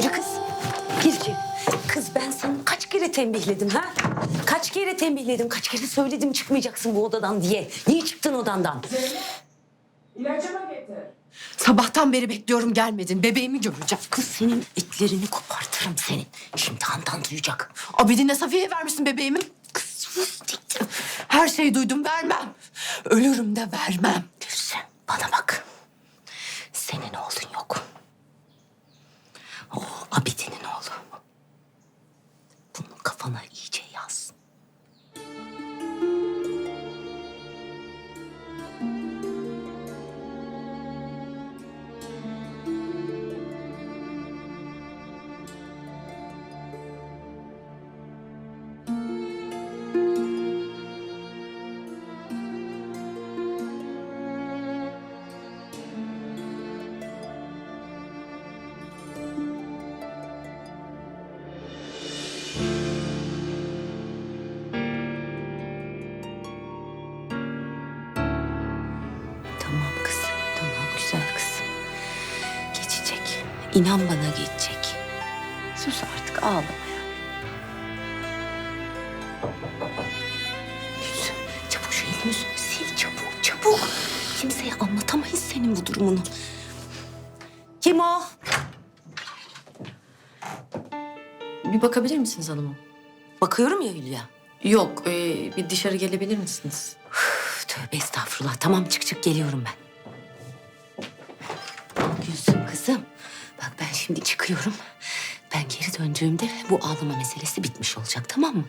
Yürü kız. Gir içeri. Kız ben sana kaç kere tembihledim ha? Kaç kere tembihledim, kaç kere söyledim çıkmayacaksın bu odadan diye. Niye çıktın odandan? İlacımı getir. Sabahtan beri bekliyorum gelmedin. Bebeğimi göreceğim. Kız senin etlerini kopartırım senin. Şimdi Handan duyacak. Abidin'le Safiye'ye vermişsin bebeğimi. Kız sus diktim. Her şeyi duydum vermem. Ölürüm de vermem. Gülsüm bana bak. Senin oğlun yok. O Abidin'in oğlu. Bunu kafana iyice yaz. İnan bana geçecek. Sus artık ağlama ya. Gülsüm, çabuk şu elini yüzünü sil çabuk çabuk. Kimseye anlatamayız senin bu durumunu. Kim o? Bir bakabilir misiniz hanımım? Bakıyorum ya Hülya. Yok, e, bir dışarı gelebilir misiniz? Üf, Tövbe estağfurullah. Tamam çık çık geliyorum ben. Gülsüm kızım. Şimdi çıkıyorum. Ben geri döndüğümde bu ağlama meselesi bitmiş olacak tamam mı?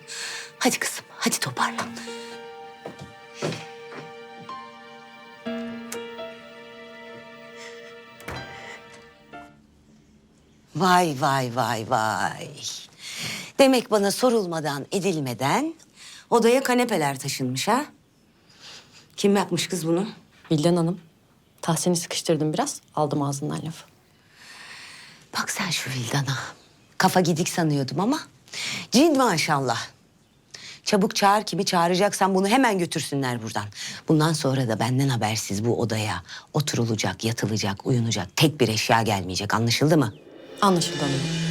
Hadi kızım hadi toparlan. Vay vay vay vay. Demek bana sorulmadan edilmeden odaya kanepeler taşınmış ha? Kim yapmış kız bunu? Vildan Hanım, Tahsin'i sıkıştırdım biraz. Aldım ağzından lafı. Bak sen şu Vildan'a. Kafa gidik sanıyordum ama cin maşallah. Çabuk çağır kimi çağıracaksan bunu hemen götürsünler buradan. Bundan sonra da benden habersiz bu odaya oturulacak, yatılacak, uyunacak tek bir eşya gelmeyecek. Anlaşıldı mı? Anlaşıldı hanımım.